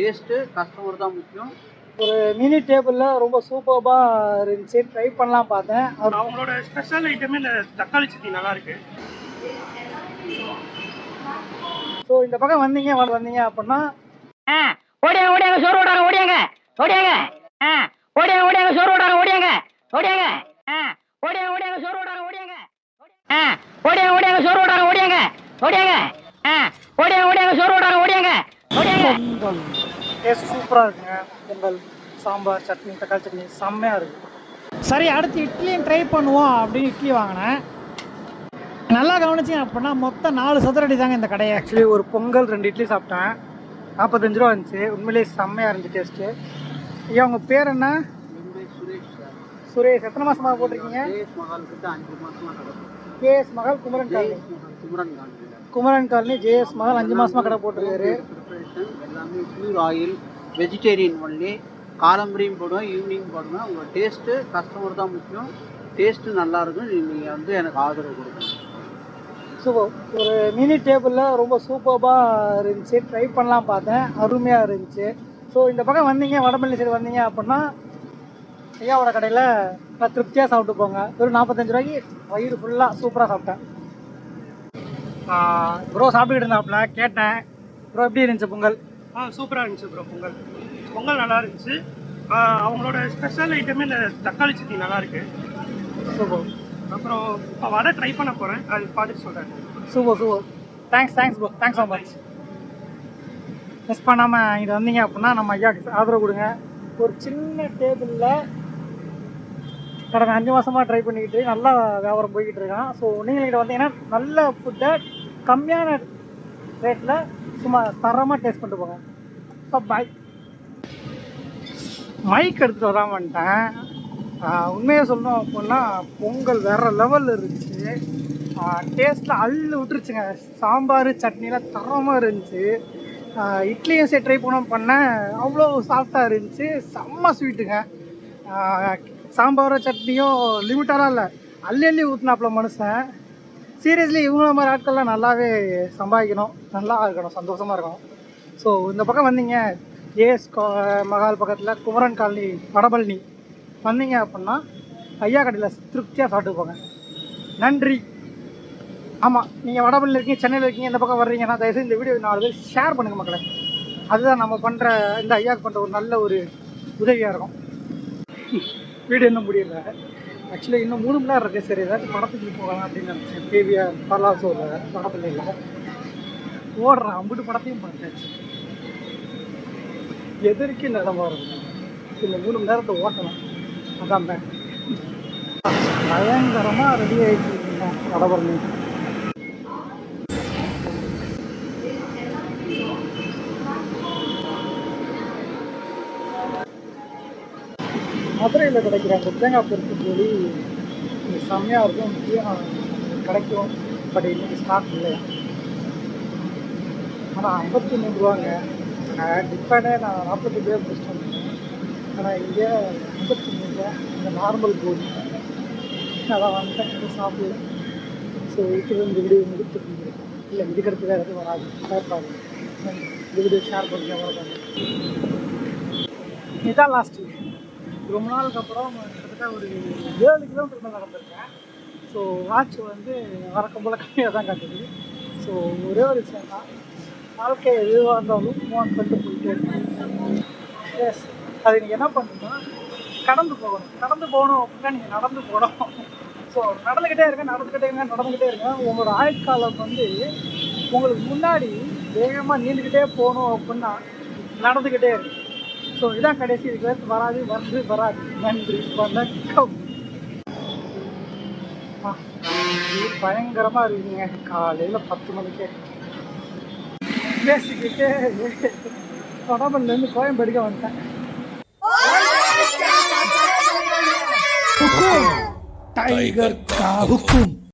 Taste customer தான் முக்கியம். ஒரு மினி டேபிளில் ரொம்ப சூப்பர்பாக இருந்துச்சு. ட்ரை பண்ணலாம் பார்த்தேன். அவங்களோட ஸ்பெஷல் ஐட்டமே இந்த தக்காளி சட்னி நல்லா இருக்கு. ஸோ இந்த பக்கம் வந்தீங்க வந்தீங்க அப்படின்னா ஆ, ஓடியாங்க ஓடியாங்க சோறு ஓடாங்க ஓடியாங்க ஓடியாங்க ஆ, ஓடியாங்க ஓடியாங்க சோறு ஓடாங்க ஓடியாங்க ஓடியாங்க ஆ, ஓடியாங்க ஓடியாங்க சோறு ஓடாங்க ஓடியாங்க ஆ, ஓடியாங்க ஓடியாங்க சோறு ஓடாங்க ஓடியாங்க ஓடியாங்க ஆ, ஓடியாங்க ஓடியாங்க சோறு ஓடாங்க பொங்கல் டேஸ்ட் சூப்பராக இருக்குங்க. பொங்கல் சாம்பார் சட்னி தக்காளி சட்னி செம்மையாக இருக்கு. சரி அடுத்து இட்லியும் ட்ரை பண்ணுவோம் அப்படின்னு இட்லி வாங்கினேன். நல்லா கவனிச்சிங்க அப்படின்னா மொத்தம் நாலு சதுரடி தாங்க இந்த கடையை. ஆக்சுவலி ஒரு பொங்கல் ரெண்டு இட்லி சாப்பிட்டேன். நாற்பத்தஞ்சு ரூபா இருந்துச்சு. உண்மையிலேயே செம்மையாக இருந்துச்சு டேஸ்ட்டு ஐயா உங்கள் பேர் என்ன? சுரேஷ். சார் சுரேஷ் எத்தனை மாசமாக போட்டிருக்கீங்க? கேஎஸ் மகள் Kumaran colony. Kumaran colony. JS மகள் அஞ்சு மாசமா கடை போட்டிருக்காரு. வந்து ப்யூர் ஆயில் வெஜிடேரியன் ஒன்லி காலம்பரியும் போடுவேன் ஈவினிங் போடுவேன். உங்கள் டேஸ்ட்டு கஸ்டமர் தான் முக்கியம். டேஸ்ட்டு நல்லாயிருக்கும். நீங்கள் வந்து எனக்கு ஆதரவு கொடுக்கணும் சூப்பர். ஒரு மினி டேபிளில் ரொம்ப சூப்பராக இருந்துச்சு. ட்ரை பண்ணலாம் பார்த்தேன். அருமையாக இருந்துச்சு. ஸோ இந்த பக்கம் வந்தீங்க வடமல்லி சைடு வந்தீங்க அப்படின்னா ஐயாவோட கடையில் நான் திருப்தியாக சாப்பிட்டு போங்க. ஒரு நாற்பத்தஞ்சு ரூபாய்க்கு வயிறு ஃபுல்லாக சூப்பராக சாப்பிட்டேன். ப்ரோ சாப்பிட்டுக்கிட்டு இருந்தாப்புல கேட்டேன். ப்ரோ எப்படி இருந்துச்சு பொங்கல்? ஆ சூப்பராக இருந்துச்சு ப்ரோ பொங்கல். பொங்கல் நல்லா இருந்துச்சு. அவங்களோட ஸ்பெஷல் ஐட்டமே இந்த தக்காளி சட்னி நல்லா இருக்கு. சூப்பர். அப்புறம் வடை ட்ரை பண்ண போகிறேன் அது பார்த்துட்டு சொல்கிறேன் super super. Thanks thanks bro thanks so much miss பண்ணாமல் இங்கே வந்தீங்க அப்படின்னா நம்ம ஐயாவுக்கு ஆதரவு கொடுங்க. ஒரு சின்ன டேபிளில் கடந்த அஞ்சு மாதமாக ட்ரை பண்ணிக்கிட்டு நல்லா வியாபாரம் போய்கிட்டு இருக்கான். ஸோ நீங்கள் இங்கே வந்தீங்கன்னா நல்ல ஃபுட்டை கம்மியான ரேட்டில் சும்மா தரமாக டேஸ்ட் பண்ணிட்டு போங்க. ஸோ பாய் மைக் எடுத்துகிட்டு வராம வந்துட்டேன். உண்மையை சொல்லணும் அப்படின்னா பொங்கல் வேறு லெவலில் இருந்துச்சு. டேஸ்ட்டில் அள்ளு விட்டுருச்சுங்க. சாம்பார் சட்னிலாம் தரமாக இருந்துச்சு. இட்லியும் சரி ட்ரை பண்ண பண்ணேன். அவ்வளோ சாஃப்டாக இருந்துச்சு. செம்ம ஸ்வீட்டுங்க சாம்பார் சட்னியும் லிமிட்டாலாம் இல்லை. அள்ளி அள்ளி ஊற்றினாப்புல மனுஷன். சீரியஸ்லி இவங்கள மாதிரி ஆட்கள்லாம் நல்லாவே சம்பாதிக்கணும் நல்லா இருக்கணும் சந்தோஷமாக இருக்கணும். ஸோ இந்த பக்கம் வந்தீங்க ஏஎஸ் மகால் பக்கத்தில் குமரன் காலனி வடபழனி. வந்தீங்க அப்படின்னா ஐயா கடையில் திருப்தியாக சாப்பிட்டு போங்க. நன்றி. ஆமாம் நீங்கள் வடபழனியில் இருக்கீங்க சென்னையில் இருக்கீங்க இந்த பக்கம் வர்றீங்கன்னா தயவுசெய்து இந்த வீடியோ நாலு பேர் ஷேர் பண்ணுங்கள் மக்களை. அதுதான் நம்ம பண்ணுற இந்த ஐயாவுக்கு பண்ணுற ஒரு நல்ல ஒரு உதவியாக இருக்கும். வீடியோ இன்னும் முடியல. ஆக்சுவலி இன்னும் மூணு மணி நேரம் இருக்குது சரி ஏதாச்சும் படத்துக்கு போகலாம் அப்படின்னு நினச்சேன். டிவியாக பரலாசூரில் படப்பிள்ளையில் ஓடுறேன். அம்புட்டு படத்தையும் பார்த்தாச்சு. எதற்கு நடமா இருக்கும் இந்த மூணு மணி நேரத்தை ஓட்டணும். அதான் பயங்கரமாக ரெடி ஆகிட்டு இருக்கீங்க வடபழனி மதுரையில் கிடைக்கிற அந்த தேங்காய் பருப்பு பொடி செம்மையாக இருக்கும். முக்கியம் கிடைக்கும்? பட் இன்னைக்கு ஸ்டாக் இல்லை ஆனால் ஐம்பத்தி மூணு ரூபாங்க. டிஃபனே நான் நாற்பத்தி பேர் முடிச்சுட்டு வந்தேன் ஆனால் இங்கே ஐம்பத்தி மூணு ரூபா. இந்த நார்மல் போடி அதான் வந்துட்டேன். சாப்பிடல. ஸோ இது இந்த வீடியோ முடிச்சுட்டு இல்லை இதுக்கடுத்து வேறு எதுவும் வராது. ஷேர் பண்ணுங்க இந்த வீடியோ ஷேர் பண்ணி வர இதான் லாஸ்ட்டு ரொம்ப நாளுக்கு அப்புறம் கிட்டத்தட்ட ஒரு ஏழு கிலோமீட்டர் மேலே நடந்திருக்கேன். ஸோ வாட்ச் வந்து வழக்கம் போல் கம்மியாக தான் காட்டுது. ஸோ ஒரே ஒரு விஷயம் தான். வாழ்க்கை எதுவாக இருந்தாலும் மூவ் பண்ணிட்டு போயிட்டே இருக்கணும் எஸ் அது நீங்கள் என்ன பண்ணணும்னா கடந்து போகணும். கடந்து போகணும் அப்படின்னா நீங்கள் நடந்து போகணும். ஸோ நடந்துக்கிட்டே இருங்க நடந்துக்கிட்டே இருங்க நடந்துக்கிட்டே இருங்க. உங்களோட ஆயுட்காலம் வந்து உங்களுக்கு முன்னாடி வேகமாக நீந்துக்கிட்டே போகணும் அப்படின்னா நடந்துக்கிட்டே இருக்கு. ஸோ இதான் கடைசி ரிக்வெஸ்ட் வராது வந்து வராது நன்றி வணக்கம் பயங்கரமாக இருக்குங்க காலையில் பத்து மணிக்கு பேசிக்கிட்டு படமல்லேருந்து கோயம்பேடுக்க வந்துட்டேன் டைகர் கா